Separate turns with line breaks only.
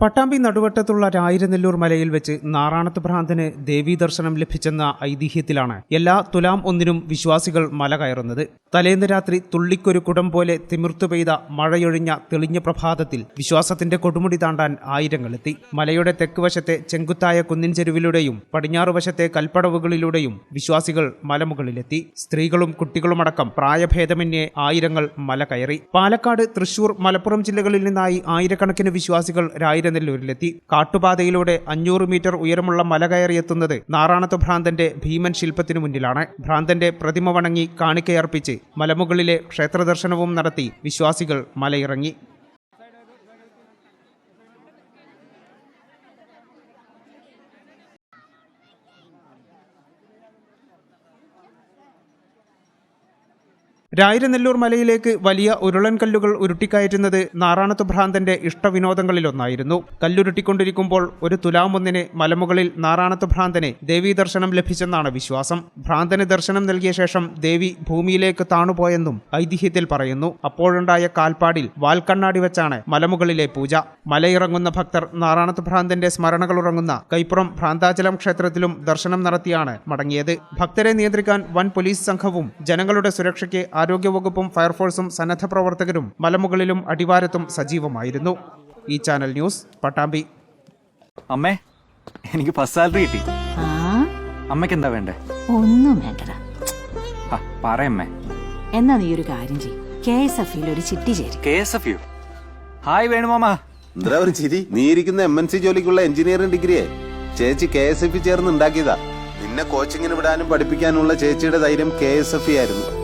പട്ടാമ്പി നടുവട്ടത്തുള്ള രായിരനെല്ലൂർ മലയിൽ വെച്ച് നാറാണത്ത് ഭ്രാന്തന് ദേവീദർശനം ലഭിച്ചെന്ന ഐതിഹ്യത്തിലാണ് എല്ലാ തുലാം ഒന്നിനും വിശ്വാസികൾ മല കയറുന്നത്. തലേന്ന് രാത്രി തുള്ളിക്കൊരു കുടം പോലെ തിമിർത്തു പെയ്ത മഴയൊഴിഞ്ഞ തെളിഞ്ഞ പ്രഭാതത്തിൽ വിശ്വാസത്തിന്റെ കൊടുമുടി താണ്ടാൻ ആയിരങ്ങളെത്തി. മലയുടെ തെക്ക് വശത്തെ ചെങ്കുത്തായ കുന്നിൻ ചെരുവിലൂടെയും പടിഞ്ഞാറ് വശത്തെ കൽപ്പടവുകളിലൂടെയും വിശ്വാസികൾ മലമുകളിലെത്തി. സ്ത്രീകളും കുട്ടികളുമടക്കം പ്രായഭേദമന്യേ ആയിരങ്ങൾ മല കയറി. പാലക്കാട് തൃശൂർ മലപ്പുറം ജില്ലകളിൽ നിന്നായി ആയിരക്കണക്കിന് വിശ്വാസികൾ രായിരനെല്ലൂരിലെത്തി. കാട്ടുപാതയിലൂടെ അഞ്ഞൂറ് മീറ്റർ ഉയരമുള്ള മല കയറിയെത്തുന്നത് നാറാണത്ത് ഭ്രാന്തന്റെ ഭീമൻ ശില്പത്തിനു മുന്നിലാണ്. ഭ്രാന്തന്റെ പ്രതിമ വണങ്ങി കാണിക്കയർപ്പിച്ച് മലമുകളിലെ ക്ഷേത്രദർശനവും നടത്തി വിശ്വാസികൾ മലയിറങ്ങി. രായിരനെല്ലൂർ മലയിലേക്ക് വലിയ ഉരുളൻ കല്ലുകൾ ഉരുട്ടിക്കയറ്റുന്നത് നാറാണത്ത് ഭ്രാന്തന്റെ ഇഷ്ടവിനോദങ്ങളിലൊന്നായിരുന്നു. കല്ലുരുട്ടിക്കൊണ്ടിരിക്കുമ്പോൾ ഒരു തുലാമൊന്നിന് മലമുകളിൽ നാറാണത്ത് ഭ്രാന്തനെ ദേവീ ദർശനം ലഭിച്ചെന്നാണ് വിശ്വാസം. ഭ്രാന്തന് ദർശനം നൽകിയ ശേഷം ദേവി ഭൂമിയിലേക്ക് താണുപോയെന്നും ഐതിഹ്യത്തിൽ പറയുന്നു. അപ്പോഴുണ്ടായ കാൽപ്പാടിൽ വാൽക്കണ്ണാടി വെച്ചാണ് മലമുകളിലെ പൂജ. മലയിറങ്ങുന്ന ഭക്തർ നാറാണത്ത് ഭ്രാന്തന്റെ സ്മരണകൾ ഉറങ്ങുന്ന കൈപ്പുറം ഭ്രാന്താചലം ക്ഷേത്രത്തിലും ദർശനം നടത്തിയാണ് മടങ്ങിയത്. ഭക്തരെ നിയന്ത്രിക്കാൻ വൻ പോലീസ് സംഘവും ജനങ്ങളുടെ സുരക്ഷയ്ക്ക് ആരോഗ്യവകുപ്പും ഫയർഫോഴ്സും സന്നദ്ധ പ്രവർത്തകരും മലമുകളിലും അടിവാരത്തും സജീവമായിരുന്നു. ഈ ചാനൽ ന്യൂസ് പട്ടാമ്പി.
അമ്മേ എനിക്ക് ഫസ്റ്റ് സാലറി കിട്ടി.
ആ?
അമ്മയ്ക്ക് എന്താ വേണ്ടേ?
ഒന്നും വേണ്ടടാ.
പറയമ്മേ
എന്നാ നീ ഒരു കാര്യം ചെയ്യും. കെ എസ് എഫ് ഒരു ചിട്ടി ചേരും.
കെ എസ് എഫ് ഹായ് വേണുമാമ
എന്താ ഒരു ചിരി? നീ ഇരിക്കുന്ന എം എൻ സി ജോലിക്കുള്ള എഞ്ചിനീയറിംഗ് ഡിഗ്രിയെ. ചേച്ചി കെ എസ് എഫ് ചേർന്ന് ഉണ്ടാക്കിയതാ. നിന്നെ കോച്ചിങ്ങിന് വിടാനും പഠിപ്പിക്കാനുള്ള ചേച്ചിയുടെ ധൈര്യം കെ എസ് എഫ് ആയിരുന്നു.